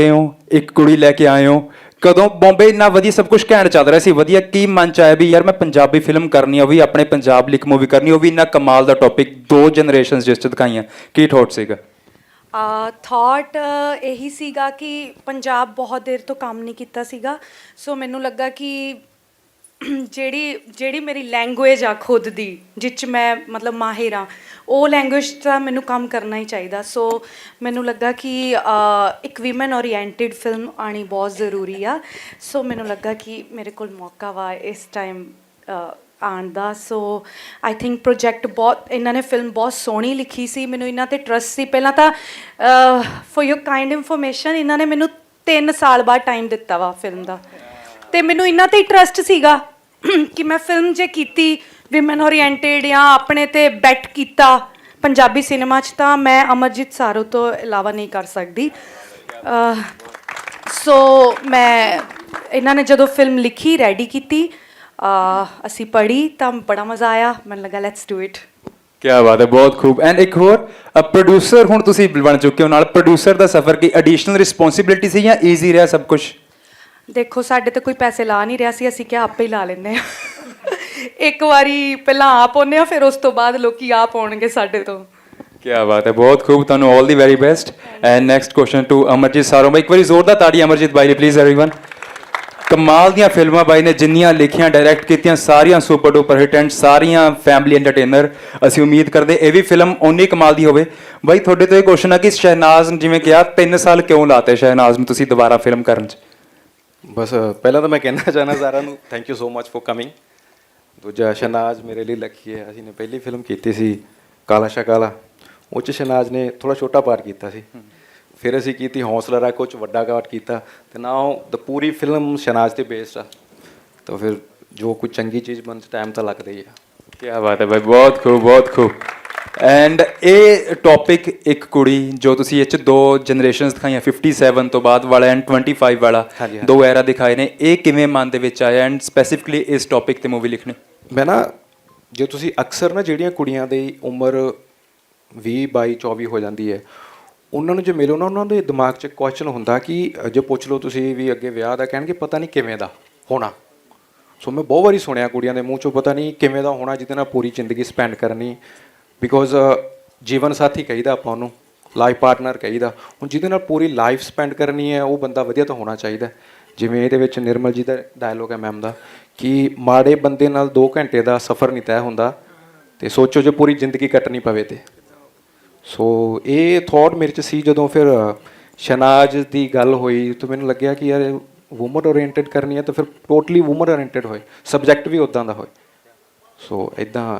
ਆਏ ਹੋ, ਇੱਕ ਕੁੜੀ ਲੈ ਕੇ ਆਏ ਹੋ। ਕਦੋਂ ਬੰਬੇ ਇੰਨਾ ਵਧੀਆ ਸਭ ਕੁਝ ਘੈਂਟ ਚੱਲ ਰਿਹਾ ਸੀ, ਵਧੀਆ ਕੀ ਮਨ ਚ ਆਇਆ ਵੀ ਯਾਰ ਮੈਂ ਪੰਜਾਬੀ ਫਿਲਮ ਕਰਨੀ ਆ, ਉਹ ਵੀ ਆਪਣੇ ਪੰਜਾਬ ਲਿਖ ਮੂਵੀ ਕਰਨੀ ਉਹ ਵੀ ਇੰਨਾ ਕਮਾਲ ਦਾ ਟੌਪਿਕ ਦੋ ਜਨਰੇਸ਼ਨਸ ਜਿਸ ਚ ਦਿਖਾਈਆਂ। ਕੀ ਥੋਟ ਸੀਗਾ? ਥਾਟ ਇਹੀ ਸੀਗਾ ਕਿ ਪੰਜਾਬ ਬਹੁਤ ਦੇਰ ਤੋਂ ਕੰਮ ਨਹੀਂ ਕੀਤਾ ਸੀਗਾ। ਸੋ ਮੈਨੂੰ ਲੱਗਾ ਕਿ ਜਿਹੜੀ ਜਿਹੜੀ ਮੇਰੀ ਲੈਂਗੁਏਜ ਆ ਖੁਦ ਦੀ, ਜਿਹ 'ਚ ਮੈਂ ਮਤਲਬ ਮਾਹਿਰ ਆ, ਉਹ ਲੈਂਗੁਏਜ ਤਾਂ ਮੈਨੂੰ ਕੰਮ ਕਰਨਾ ਹੀ ਚਾਹੀਦਾ। ਸੋ ਮੈਨੂੰ ਲੱਗਾ ਕਿ ਇੱਕ ਵੀਮਨ ਓਰੀਐਂਟਡ ਫਿਲਮ ਆਣੀ ਬਹੁਤ ਜ਼ਰੂਰੀ ਆ। ਸੋ ਮੈਨੂੰ ਲੱਗਾ ਕਿ ਮੇਰੇ ਕੋਲ ਮੌਕਾ ਵਾ ਇਸ ਟਾਈਮ ਆਉਣ ਦਾ। ਸੋ ਆਈ ਥਿੰਕ ਪ੍ਰੋਜੈਕਟ ਬਹੁਤ, ਇਹਨਾਂ ਨੇ ਫਿਲਮ ਬਹੁਤ ਸੋਹਣੀ ਲਿਖੀ ਸੀ। ਮੈਨੂੰ ਇਹਨਾਂ ਤੇ ਟਰਸਟ ਸੀ। ਪਹਿਲਾਂ ਤਾਂ ਫॉर ਯੋਰ ਕਾਈਂਡ ਇਨਫੋਰਮੇਸ਼ਨ ਇਹਨਾਂ ਨੇ ਮੈਨੂੰ 3 ਸਾਲ ਬਾਅਦ ਟਾਈਮ ਦਿੱਤਾ ਵਾ ਫਿਲਮ ਦਾ। ਤੇ ਮੈਨੂੰ ਇਹਨਾਂ ਤੇ ਟਰਸਟ ਸੀਗਾ। ਕਿ ਮੈਂ ਫਿਲਮ ਜੇ ਕੀਤੀ ਵਿਮਨ ਓਰੀਐਂਟਡ ਜਾਂ ਆਪਣੇ ਤੇ ਬੈਟ ਕੀਤਾ ਪੰਜਾਬੀ ਸਿਨੇਮਾ 'ਚ, ਤਾਂ ਮੈਂ ਅਮਰਜੀਤ ਸਾਰੂ ਤੋਂ ਇਲਾਵਾ ਨਹੀਂ ਕਰ ਸਕਦੀ। ਸੋ ਮੈਂ, ਇਹਨਾਂ ਨੇ ਜਦੋਂ ਫਿਲਮ ਲਿਖੀ ਰੈਡੀ ਕੀਤੀ ਅਸੀਂ ਪੜ੍ਹੀ, ਤਾਂ ਬੜਾ ਮਜ਼ਾ ਆਇਆ। ਮੈਨੂੰ ਲੱਗਾ ਲੈਟਸ ਡੂ ਇਟ ਕੀ ਬਾਤ ਹੈ, ਬਹੁਤ ਖੂਬ। ਐਂਡ ਇੱਕ ਹੋਰ ਪ੍ਰੋਡਿਊਸਰ ਹੁਣ ਤੁਸੀਂ ਬਣ ਚੁੱਕੇ ਹੋ ਨਾਲ। ਪ੍ਰੋਡਿਊਸਰ ਦਾ ਸਫ਼ਰ ਕੀ ਐਡੀਸ਼ਨਲ ਰਿਸਪੌਂਸਿਬਿਲਿਟੀ ਸੀ ਜਾਂ ਈਜ਼ੀ ਰਿਹਾ ਸਭ ਕੁਝ ਦੇਖੋ ਸਾਡੇ ਤੇ ਕੋਈ ਪੈਸੇ ਲਾ ਨਹੀਂ ਰਿਹਾ ਸੀ ਅਸੀਂ ਕਿਹਾ ਆਪੇ ਹੀ ਲਾ ਲੈਂਦੇ ਆ ਇੱਕ ਵਾਰੀ ਪਹਿਲਾਂ ਆਪ ਆਉਂਦੇ ਆ ਫਿਰ ਉਸ ਤੋਂ ਬਾਅਦ ਲੋਕੀ ਆਪ ਆਉਣਗੇ ਸਾਡੇ ਤੋਂ ਕੀ ਬਾਤ ਹੈ ਬਹੁਤ ਖੂਬ ਤੁਹਾਨੂੰ 올 the very best and next question to Amarjeet ਸਾਰੋਮਾ ਇੱਕ ਵਾਰੀ ਜ਼ੋਰਦਾਰ ਤਾੜੀ ਅਮਰਜੀਤ ਬਾਈ ਲਈ ਪਲੀਜ਼ एवरीवन ਕਮਾਲ ਦੀਆਂ ਫਿਲਮਾਂ ਬਾਈ ਨੇ ਜਿੰਨੀਆਂ ਲਿਖੀਆਂ ਡਾਇਰੈਕਟ ਕੀਤੀਆਂ ਸਾਰੀਆਂ ਸੁਪਰ ਡੂਪਰ ਹਿੱਟ ਐਂਡ ਸਾਰੀਆਂ ਫੈਮਿਲੀ ਐਂਟਰਟੇਨਰ ਅਸੀਂ ਉਮੀਦ ਕਰਦੇ ਇਹ ਵੀ ਫਿਲਮ ਓਨੀ ਕਮਾਲ ਦੀ ਹੋਵੇ ਬਾਈ ਤੁਹਾਡੇ ਤੋਂ ਇਹ ਕੁਐਸਚਨ ਆ ਕਿ ਸ਼ਹਿਨਾਜ਼ ਨੇ ਜਿਵੇਂ ਕਿਹਾ 3 ਸਾਲ ਕਿਉਂ ਲਾਤੇ ਸ਼ਹਿਨਾਜ਼ ਨੂੰ ਤੁਸੀਂ ਦੁਬਾਰਾ ਫਿਲਮ ਕਰਨ 'ਚ ਬਸ ਪਹਿਲਾਂ ਤਾਂ ਮੈਂ ਕਹਿਣਾ ਚਾਹਨਾ ਸਾਰਿਆਂ ਨੂੰ thank you so much for coming ਦੂਜਾ ਸ਼ਨਾਜ਼ ਮੇਰੇ ਲਈ ਲੱਕੀ ਹੈ। ਅਸੀਂ ਨੇ ਪਹਿਲੀ ਫਿਲਮ ਕੀਤੀ ਸੀ ਕਾਲਾ ਸ਼ਕਾਲਾ। ਉਹ 'ਚ ਸ਼ਨਾਜ਼ ਨੇ ਥੋੜਾ ਛੋਟਾ ਪਾਰਟ ਕੀਤਾ ਸੀ। ਫਿਰ ਅਸੀਂ ਕੀਤੀ ਹੌਸਲਾ ਰੱਖ 'ਚ ਵੱਡਾ ਪਾਰਟ ਕੀਤਾ। ਤੇ ਨਾਓ ਦ ਪੂਰੀ ਫਿਲਮ ਸ਼ਨਾਜ਼ ਤੇ ਬੇਸਡ ਆ। ਤਾਂ ਫਿਰ ਜੋ ਕੋਈ ਚੰਗੀ ਚੀਜ਼ ਬਣ ਟਾਈਮ ਤਾਂ ਲੱਗਦਾ ਹੀ ਆ। ਕੀ ਬਾਤ ਹੈ ਬਾਈ ਬਹੁਤ ਖੂਬ ਬਹੁਤ ਖੂਬ। ਐਂਡ ਇਹ ਟੌਪਿਕ ਇੱਕ ਕੁੜੀ ਜੋ ਤੁਸੀਂ ਇਹ ਚ ਦੋ ਜਨਰੇਸ਼ਨਸ ਦਿਖਾਈਆਂ 57 ਤੋਂ ਬਾਅਦ ਵਾਲਾ ਐਂਡ 25 ਵਾਲਾ। ਦੋ ਐਰਾ ਦਿਖਾਏ ਨੇ। ਇਹ ਕਿਵੇਂ ਮਨ ਦੇ ਵਿੱਚ ਆਇਆ ਐਂਡ ਸਪੈਸੀਫਿਕਲੀ ਇਸ ਟੌਪਿਕ ਤੇ ਮੂਵੀ ਲਿਖਣੀ? ਮੈਂ ਨਾ ਜੇ ਤੁਸੀਂ ਅਕਸਰ ਨਾ ਜਿਹੜੀਆਂ ਕੁੜੀਆਂ ਦੀ ਉਮਰ 20 22 24 ਹੋ ਜਾਂਦੀ ਹੈ ਉਹਨਾਂ ਨੂੰ ਜੇ ਮਿਲੋ ਨਾ ਉਹਨਾਂ ਦੇ ਦਿਮਾਗ 'ਚ ਕੁਐਸਚਨ ਹੁੰਦਾ ਕਿ ਜੇ ਪੁੱਛ ਲਓ ਤੁਸੀਂ ਵੀ ਅੱਗੇ ਵਿਆਹ ਦਾ ਕਹਿਣਗੇ ਪਤਾ ਨਹੀਂ ਕਿਵੇਂ ਦਾ ਹੋਣਾ। ਸੋ ਮੈਂ ਬਹੁਤ ਵਾਰੀ ਸੁਣਿਆ ਕੁੜੀਆਂ ਦੇ ਮੂੰਹ 'ਚੋਂ ਪਤਾ ਨਹੀਂ ਕਿਵੇਂ ਦਾ ਹੋਣਾ ਜਿਹਦੇ ਨਾਲ ਪੂਰੀ ਜ਼ਿੰਦਗੀ ਸਪੈਂਡ ਕਰਨੀ। ਬਿਕੋਜ਼ uh, ਜੀਵਨ ਸਾਥੀ ਕਹੀਦਾ ਆਪਾਂ ਉਹਨੂੰ ਲਾਈਫ ਪਾਰਟਨਰ ਕਹੀਦਾ। ਹੁਣ ਜਿਹਦੇ ਨਾਲ ਪੂਰੀ ਲਾਈਫ ਸਪੈਂਡ ਕਰਨੀ ਹੈ, ਉਹ ਬੰਦਾ ਵਧੀਆ ਤਾਂ ਹੋਣਾ ਚਾਹੀਦਾ ਜਿਵੇਂ ਇਹਦੇ ਵਿੱਚ ਨਿਰਮਲ ਜੀ ਦਾ ਡਾਇਲੋਗ ਹੈ ਮੈਮ ਦਾ, ਕਿ ਮਾੜੇ ਬੰਦੇ ਨਾਲ 2 ਘੰਟੇ ਦਾ ਸਫ਼ਰ ਨਹੀਂ ਤੈਅ ਹੁੰਦਾ, ਤੇ ਸੋਚੋ ਜੇ ਪੂਰੀ ਜ਼ਿੰਦਗੀ ਕੱਟਣੀ ਪਵੇ ਤੇ। ਸੋ ਇਹ ਥਾਟ ਮੇਰੇ ਚ ਸੀ ਜਦੋਂ ਫਿਰ ਸ਼ਨਾਜ ਦੀ ਗੱਲ ਹੋਈ, ਤਾਂ ਮੈਨੂੰ ਲੱਗਿਆ ਕਿ ਯਾਰ ਵੂਮਨ ਓਰੀਐਂਟਡ ਕਰਨੀ ਹੈ ਤਾਂ ਫਿਰ ਟੋਟਲੀ ਵੂਮਨ ਓਰੀਐਂਟਡ ਹੋਏ। ਸਬਜੈਕਟ ਵੀ ਉਦਾਂ ਦਾ ਹੋਏ। ਸੋ ਇਦਾਂ